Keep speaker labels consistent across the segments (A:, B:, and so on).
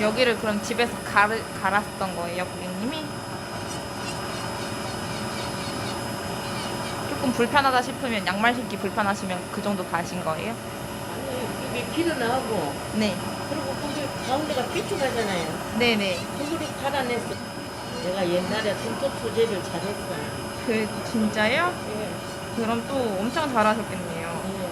A: 여기를 그럼 집에서 가르, 갈았던 거예요, 고객님이? 조금 불편하다 싶으면 양말 신기 불편하시면 그 정도 가신 거예요?
B: 아니 이게 길어 나오고
A: 네.
B: 그리고 거기 가운데가 삐뚤하잖아요.
A: 네네.
B: 그거를 갈아냈어. 내가 옛날에 손톱 소재를 잘했어요.
A: 그, 진짜요?
B: 예.
A: 그럼 또 엄청 잘하셨겠네요.
B: 예.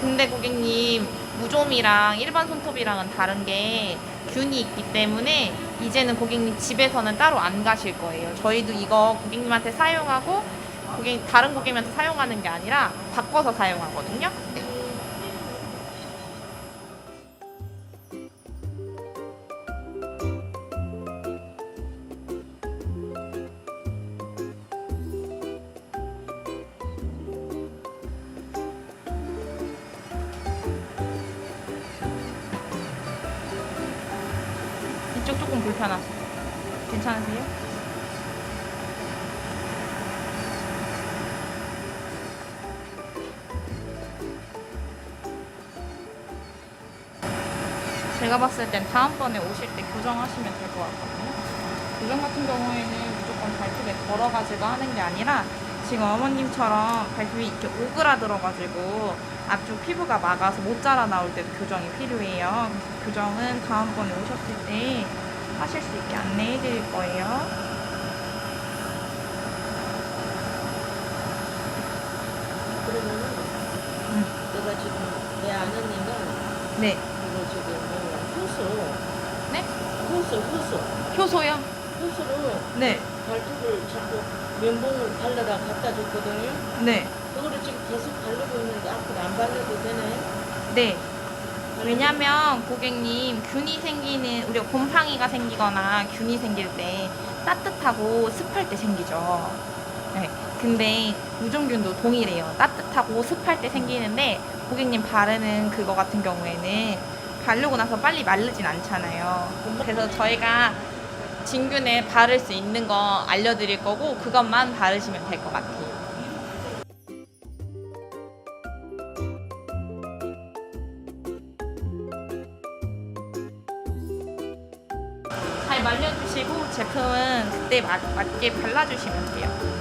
A: 근데 고객님, 무좀이랑 일반 손톱이랑은 다른 게 균이 있기 때문에 이제는 고객님 집에서는 따로 안 가실 거예요. 저희도 이거 고객님한테 사용하고 고객, 다른 고객님한테 사용하는 게 아니라 바꿔서 사용하거든요. 이쪽 조금 불편하세요. 괜찮으세요? 제가 봤을 땐 다음번에 오실 때 교정하시면 될 것 같거든요. 교정 같은 경우에는 무조건 발톱에 걸어가지고 하는 게 아니라 지금 어머님처럼 발톱이 이렇게 오그라들어가지고 앞쪽 피부가 막아서 못 자라 나올 때도 교정이 필요해요. 그래서 교정은 다음번에 오셨을 때 하실 수 있게 안내해 드릴 거예요.
B: 그러면은
A: 음.
B: 내가 지금 내 아내님은
A: 네.
B: 이거 지금 뭐야 효소
A: 네?
B: 효소 효소
A: 효소요?
B: 효소로
A: 네.
B: 발톱을 자꾸 면봉을 발라다 갖다 줬거든요.
A: 네.
B: 그거를 지금 계속 바르고 있는데 앞으로 안 발라도 되나요?
A: 네. 왜냐면 고객님 균이 생기는 우리가 곰팡이가 생기거나 균이 생길 때 따뜻하고 습할 때 생기죠. 네. 근데 무좀균도 동일해요. 따뜻하고 습할 때 생기는데 고객님 바르는 그거 같은 경우에는 바르고 나서 빨리 마르진 않잖아요. 그래서 저희가 진균에 바를 수 있는 거 알려드릴 거고 그것만 바르시면 될 것 같아요. 잘 말려주시고 제품은 그때 맞, 맞게 발라주시면 돼요.